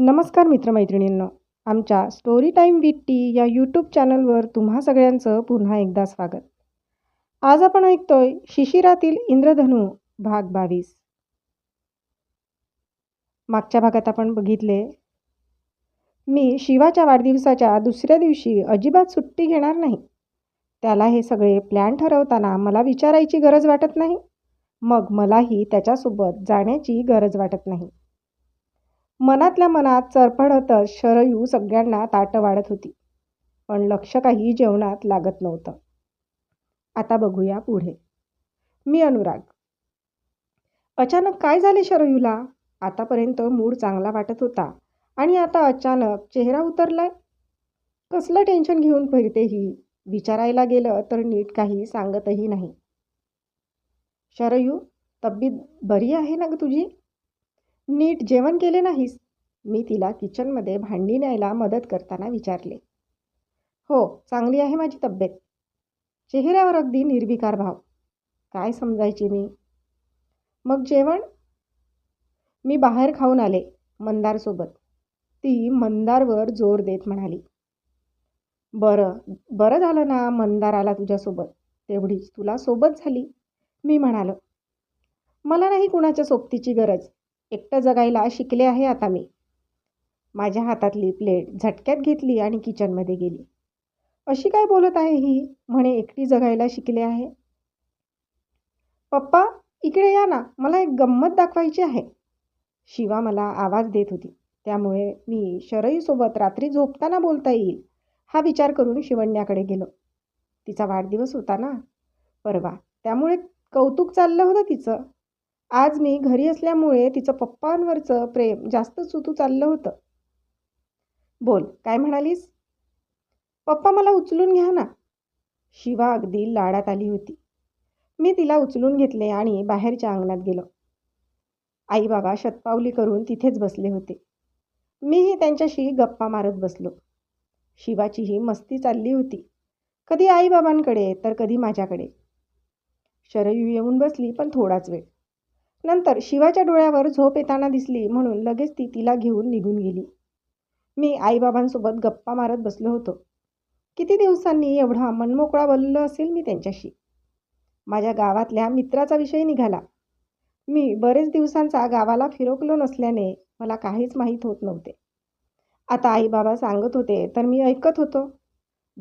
नमस्कार मित्रमैत्रिणींनो. आमच्या स्टोरी टाईम विथ टी या यूट्यूब चॅनलवर तुम्हा सगळ्यांचं पुन्हा एकदा स्वागत. आज आपण ऐकतोय शिशिरातील इंद्रधनू भाग बावीस. मागच्या भागात आपण बघितले मी शिवाच्या वाढदिवसाच्या दुसऱ्या दिवशी अजिबात सुट्टी घेणार नाही. त्याला हे सगळे प्लॅन ठरवताना मला विचारायची गरज वाटत नाही. मग मलाही त्याच्यासोबत जाण्याची गरज वाटत नाही. मनातल्या मनात चरफडतच शरयू सगळ्यांना ताटं वाढत होती. पण लक्ष काही जेवणात लागत नव्हतं. आता बघूया पुढे. मी अनुराग. अचानक काय झाले शरयूला? आतापर्यंत मूड चांगला वाटत होता. आणि आता अचानक चेहरा उतरलाय? कसलं टेन्शन घेऊन फिरते ही? विचारायला गेलं तर नीट काही सांगतही नाही. शरयू तब्येत बरी आहे ना ग तुझी? नीट जेवण केले नाहीस? मी तिला किचनमध्ये भांडी न्यायला मदत करताना विचारले. हो चांगली आहे माझी तब्येत. चेहऱ्यावर अगदी निर्विकार भाव. काय समजायची मी? मग जेवण? मी बाहेर खाऊन आले मंदारसोबत ती मंदारवर जोर देत म्हणाली. बरं बरं झालं ना मंदार आला तुझ्यासोबत. तेवढीच तुला सोबत झाली. मी म्हणालो. मला नाही कुणाच्या सोबतीची गरज. एकटं जगायला शिकले आहे आता मी. माझ्या हातातली प्लेट झटक्यात घेतली आणि किचनमध्ये गेली. अशी काय बोलत आहे ही? म्हणे एकटी जगायला शिकले आहे. पप्पा इकडे या ना. मला एक गंमत दाखवायची आहे. शिवा मला आवाज देत होती. त्यामुळे मी शरईसोबत रात्री झोपताना बोलता येईल हा विचार करून शिवण्याकडे गेलो. तिचा वाढदिवस होता ना? परवा. त्यामुळे कौतुक चाललं होतं तिचं. आज मी घरी असल्यामुळे तिचं पप्पांवरचं प्रेम जास्त सुतू चाललं होतं. बोल काय म्हणालीस? पप्पा मला उचलून घ्या ना. शिवा अगदी लाडात आली होती. मी तिला उचलून घेतले आणि बाहेरच्या अंगणात गेलो. आई बाबा शतपावली करून तिथेच बसले होते. मीही त्यांच्याशी गप्पा मारत बसलो. शिवाचीही मस्ती चालली होती. कधी आईबाबांकडे तर कधी माझ्याकडे. शरयू येऊन बसली पण थोडाच वेळ. नंतर शिवाच्या डोळ्यावर झोप येताना दिसली म्हणून लगेच ती तिला घेऊन निघून गेली. मी आईबाबांसोबत गप्पा मारत बसलो होतो. किती दिवसांनी एवढा मनमोकळा बोललो असेल मी त्यांच्याशी? माझ्या गावातल्या मित्राचा विषय निघाला. मी बरेच दिवसांचा गावाला फिरकलो नसल्याने मला काहीच माहीत होत नव्हते. आता आईबाबा सांगत होते तर मी ऐकत होतो.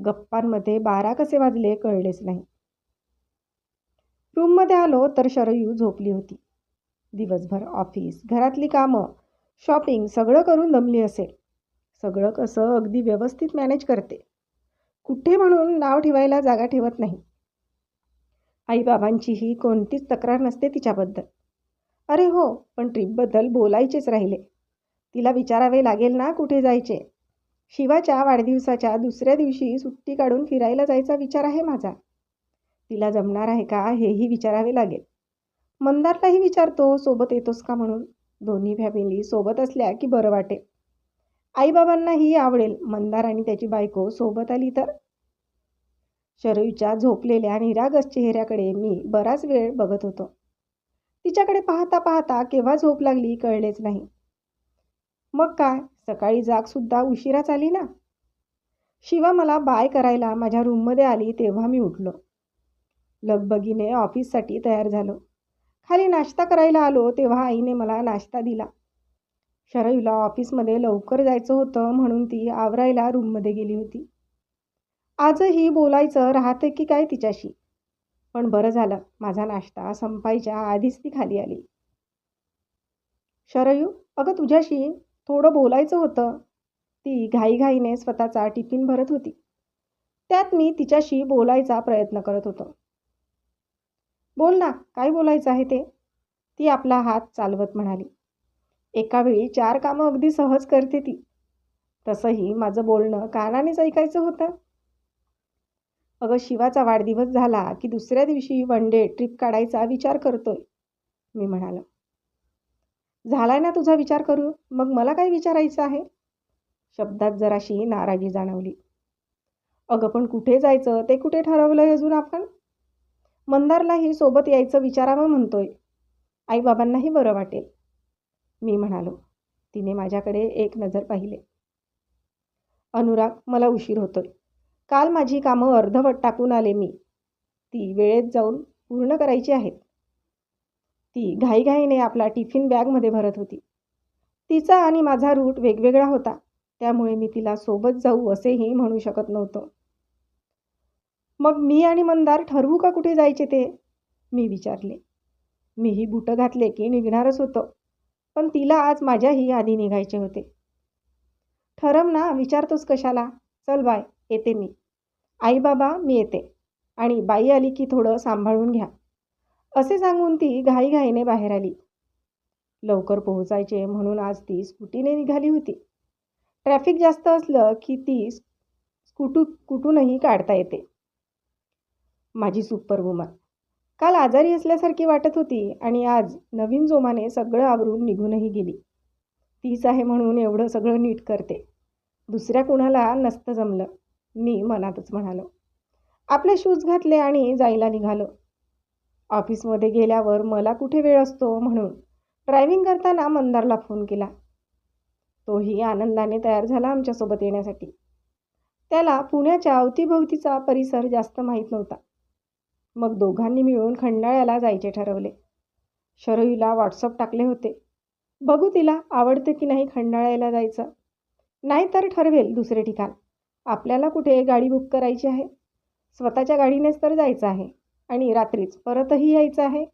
गप्पांमध्ये बारा कसे वाजले कळलेच नाही. रूममध्ये आलो तर शरयू झोपली होती. दिवसभर ऑफिस घरातली कामं शॉपिंग सगळं करून दमली असेल. सगळं कसं अगदी व्यवस्थित मॅनेज करते. कुठे म्हणून नाव ठेवायला जागा ठेवत नाही. आईबाबांचीही कोणतीच तक्रार नसते तिच्याबद्दल. अरे हो पण ट्रीपबद्दल बोलायचेच राहिले. तिला विचारावे लागेल ना कुठे जायचे? शिवाच्या वाढदिवसाच्या दुसऱ्या दिवशी सुट्टी काढून फिरायला जायचा विचार आहे माझा. तिला जमणार आहे का हेही विचारावे लागेल. मंदारलाही विचारतो सोबत येतोस का म्हणून? दोन्ही फॅमिली सोबत असल्या की बरं वाटेल आईबाबांनाही आवडेल मंदार आणि त्याची बायको सोबत आली तर. शरयूच्या झोपलेल्या निरागस चेहऱ्याकडे मी बराच वेळ बघत होतो. तिच्याकडे पाहता पाहता केव्हा झोप लागली कळलेच नाही. मग काय? सकाळी जागसुद्धा उशिराच आली ना? शिवा मला बाय करायला माझ्या रूममध्ये आली तेव्हा मी उठलो. लगबगीने ऑफिससाठी तयार झालो. खाली नाश्ता करायला आलो तेव्हा आईने मला नाश्ता दिला. शरयूला ऑफिसमध्ये लवकर जायचं होतं म्हणून ती आवरायला रूममध्ये गेली होती. आजही बोलायचं राहतं की काय तिच्याशी? पण बरं झालं माझा नाश्ता संपायच्या आधीच ती खाली आली. शरयू अगं तुझ्याशी थोडं बोलायचं होतं. ती घाईघाईने स्वतःचा टिफिन भरत होती. त्यात मी तिच्याशी बोलायचा प्रयत्न करत होतो. बोल ना काय बोलायचं आहे ते? ती आपला हात चालवत म्हणाली. एकावेळी चार कामं अगदी सहज करते ती. तसंही माझं बोलणं कानानेच ऐकायचं होतं. अगं शिवाचा वाढदिवस झाला की दुसऱ्या दिवशी वन डे ट्रिप काढायचा विचार करतोय मी म्हणालो. झालाय ना तुझा विचार करू? मग मला काय विचारायचं आहे? शब्दात जराशी नाराजी जाणवली. अगं पण कुठे जायचं? ते कुठे ठरवलंय अजून आपण? मंदारलाही सोबत यायचं विचारावं म्हणतोय. आईबाबांनाही बरं वाटेल. मी म्हणालो तिने माझ्याकडे एक नजर पाहिले. अनुराग मला उशीर होतोय. काल माझी कामं अर्धवट टाकून आले मी. ती वेळेत जाऊन पूर्ण करायची आहेत. ती घाईघाईने आपला टिफिन बॅगमध्ये भरत होती. तिचा आणि माझा रूट वेगवेगळा होता. त्यामुळे मी तिला सोबत जाऊ असेही म्हणू शकत नव्हतो. मग मी आणि मंदार ठरवू का कुठे जायचे ते? मी विचारले. मीही बुटं घातले की निघणारच होतं. पण तिला आज माझ्याही आधी निघायचे होते. ठरव ना विचारतोस कशाला? चल बाय येते मी. आई बाबा मी येते. आणि बाई आली की थोडं सांभाळून घ्या. असे सांगून ती घाईघाईने बाहेर आली. लवकर पोहोचायचे म्हणून आज ती स्कूटीने निघाली होती. ट्रॅफिक जास्त असलं की ती स्कूटू कुठूनही काढता येते. माझी सुपर वुमन काल आजारी असल्यासारखी वाटत होती आणि आज नवीन जोमाने सगळं आवरून निघूनही गेली. तीच आहे म्हणून एवढं सगळं नीट करते. दुसऱ्या कुणाला नसतं जमलं मी मनातच म्हणालो. आपले शूज घातले आणि जायला निघालो. ऑफिसमध्ये गेल्यावर मला कुठे वेळ असतो म्हणून ड्रायव्हिंग करताना मंदारला फोन केला. तोही आनंदाने तयार झाला आमच्यासोबत येण्यासाठी. त्याला पुण्याच्या अवतीभोवतीचा परिसर जास्त माहीत नव्हता. मग दोघांनी मिळून खंडाळ्याला जायचे ठरवले. शरयूला व्हॉट्सअप टाकले होते. बघू तिला आवडते की नाही खंडाळ्याला जायचं? नाहीतर ठरवेल दुसरे ठिकाण. आपल्याला कुठे गाडी बुक करायची आहे? स्वतःच्या गाडीनेच तर जायचं आहे. आणि रात्रीच परतही यायचं आहे?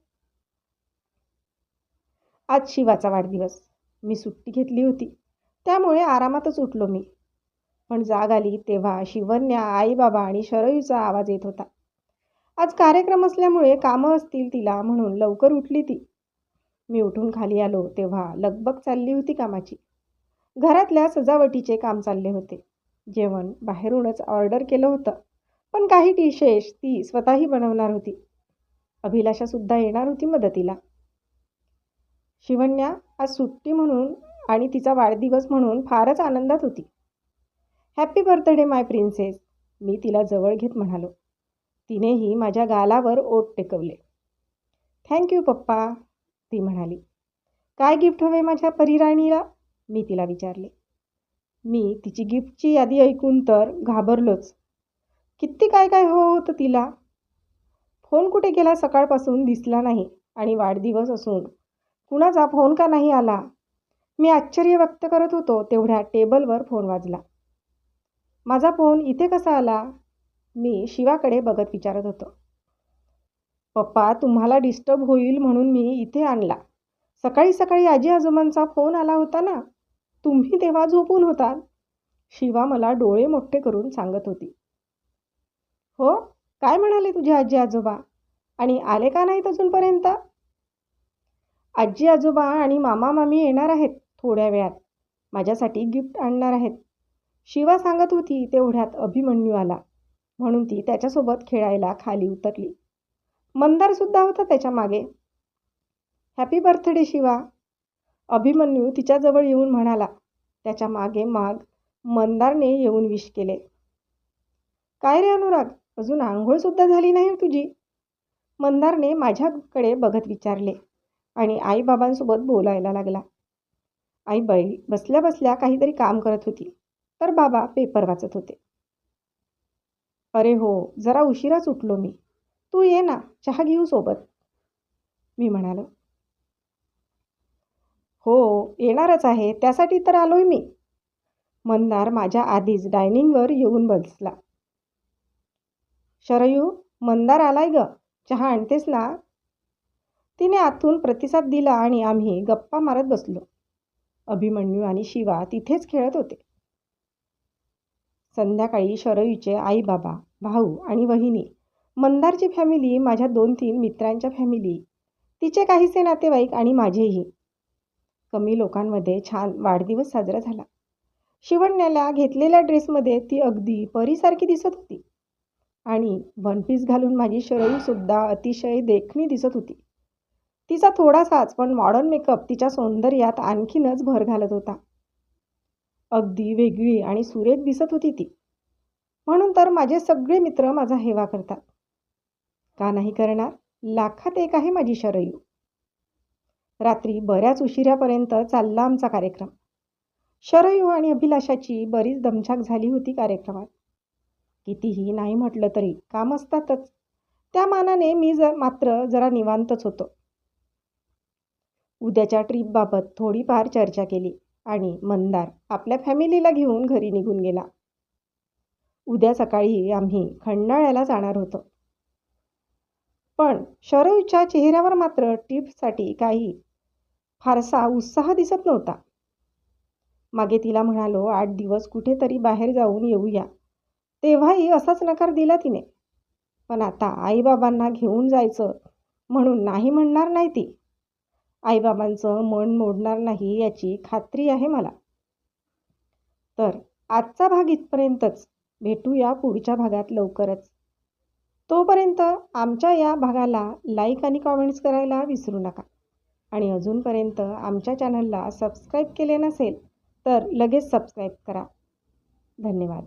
आज शिवाचा वाढदिवस. मी सुट्टी घेतली होती. त्यामुळे आरामातच उठलो मी. पण जाग आली तेव्हा शिवन्या आईबाबा आणि शरयूचा आवाज येत होता. आज कार्यक्रम असल्यामुळे कामं असतील तिला म्हणून लवकर उठली ती. मी उठून खाली आलो तेव्हा लगबग चालली होती कामाची. घरातल्या सजावटीचे काम चालले होते. जेवण बाहेरूनच ऑर्डर केलं होतं. पण काही डिशेस ती स्वतःही बनवणार होती. अभिलाषासुद्धा येणार होती मदतीला. शिवन्या आज सुट्टी म्हणून आणि तिचा वाढदिवस म्हणून फारच आनंदात होती. हॅपी बर्थडे माय प्रिन्सेस मी तिला जवळ घेत म्हणालो. तिनेही माझ्या गालावर ओठ टेकवले. थँक्यू पप्पा ती म्हणाली. काय गिफ्ट हवे माझ्या परिराणीला? मी तिला विचारले. मी तिची गिफ्टची यादी ऐकून तर घाबरलोच. किती काय काय हवं होतं तिला? फोन कुठे गेला सकाळपासून दिसला नाही आणि वाढदिवस असून? कुणाचा फोन का नाही आला? मी आश्चर्य व्यक्त करत होतो तेवढ्या टेबलवर फोन वाजला. माझा फोन इथे कसा आला? मी शिवाकडे बघत विचारत होतो. पप्पा तुम्हाला डिस्टर्ब होईल म्हणून मी इथे आणला. सकाळी सकाळी आजी आजोबांचा फोन आला होता ना? तुम्ही तेव्हा झोपून होतात. शिवा मला डोळे मोठे करून सांगत होती. हो काय म्हणाले तुझे आजी आजोबा? आणि आले का नाहीत अजूनपर्यंत? आजी आजोबा आणि मामा मामी येणार आहेत थोड्या वेळात. माझ्यासाठी गिफ्ट आणणार आहेत. शिवा सांगत होती तेवढ्यात अभिमन्यू आला. म्हणून ती त्याच्यासोबत खेळायला खाली उतरली. मंदारसुद्धा होता त्याच्यामागे. Happy birthday Shiva. अभिमन्यू तिच्याजवळ येऊन म्हणाला. त्याच्यामागे माग मंदारने येऊन विश केले. काय रे अनुराग? अजून आंघोळसुद्धा झाली नाही तुझी? मंदारने माझ्याकडे बघत विचारले आणि आईबाबांसोबत बोलायला लागला. आई बाई बसल्या बसल्या काहीतरी काम करत होती. तर बाबा पेपर वाचत होते. अरे हो जरा उशिराच उठलो मी. तू ये ना चहा घेऊ सोबत. मी म्हणालो. हो येणारच आहे त्यासाठी तर आलोय मी. मंदार माझ्या आधीच डायनिंगवर येऊन बसला. शरयू मंदार आलाय ग चहा आणतेस ना? तिने आतून प्रतिसाद दिला आणि आम्ही गप्पा मारत बसलो. अभिमन्यू आणि शिवा तिथेच खेळत होते. संध्याकाळी शरयूचे आई बाबा भाऊ आणि वहिनी. मंदारची फॅमिली माझ्या दोन तीन मित्रांच्या फॅमिली तिचे काहीसे नातेवाईक आणि माझेही. कमी लोकांमध्ये छान वाढदिवस साजरा झाला. शिवण्याला घेतलेल्या ड्रेसमध्ये ती अगदी परीसारखी दिसत होती. आणि वन पीस घालून माझी शरयूसुद्धा अतिशय देखणी दिसत होती. तिचा थोडासाच पण मॉडर्न मेकअप तिच्या सौंदर्यात आणखीनच भर घालत होता. अगदी वेगळी आणि सुरेख दिसत होती ती. म्हणून तर माझे सगळे मित्र माझा हेवा करतात. का नाही करणार? लाखात एक आहे माझी शरयू. रात्री बऱ्याच उशिरापर्यंत चालला आमचा कार्यक्रम. शरयू आणि अभिलाषाची बरीच दमछाक झाली होती कार्यक्रमात. कितीही नाही म्हटलं तरी काम असतातच. त्या मानाने मी जर मात्र जरा निवांतच होतो. उद्याच्या ट्रीपबाबत थोडीफार चर्चा केली. आणि मंदार आपल्या फॅमिलीला घेऊन घरी निघून गेला. उद्या सकाळी आम्ही खंडाळ्याला जाणार होतो. पण शरयूच्या चेहऱ्यावर मात्र ट्रीपसाठी काही फारसा उत्साह दिसत नव्हता. मागे तिला म्हणालो आठ दिवस कुठेतरी बाहेर जाऊन येऊया. तेव्हाही असाच नकार दिला तिने. पण आता आईबाबांना घेऊन जायचं म्हणून नाही म्हणणार नाही ती. आईबाबांचं मन मोडणार नाही याची खात्री आहे मला. तर आजचा भाग इथपर्यंतच. भेटूया पुढच्या भागात लवकरच. तोपर्यंत आमच्या या भागाला लाईक आणि कॉमेंट्स करायला विसरू नका. आणि अजूनपर्यंत आमच्या चॅनलला सबस्क्राईब केले नसेल तर लगेच सबस्क्राईब करा. धन्यवाद.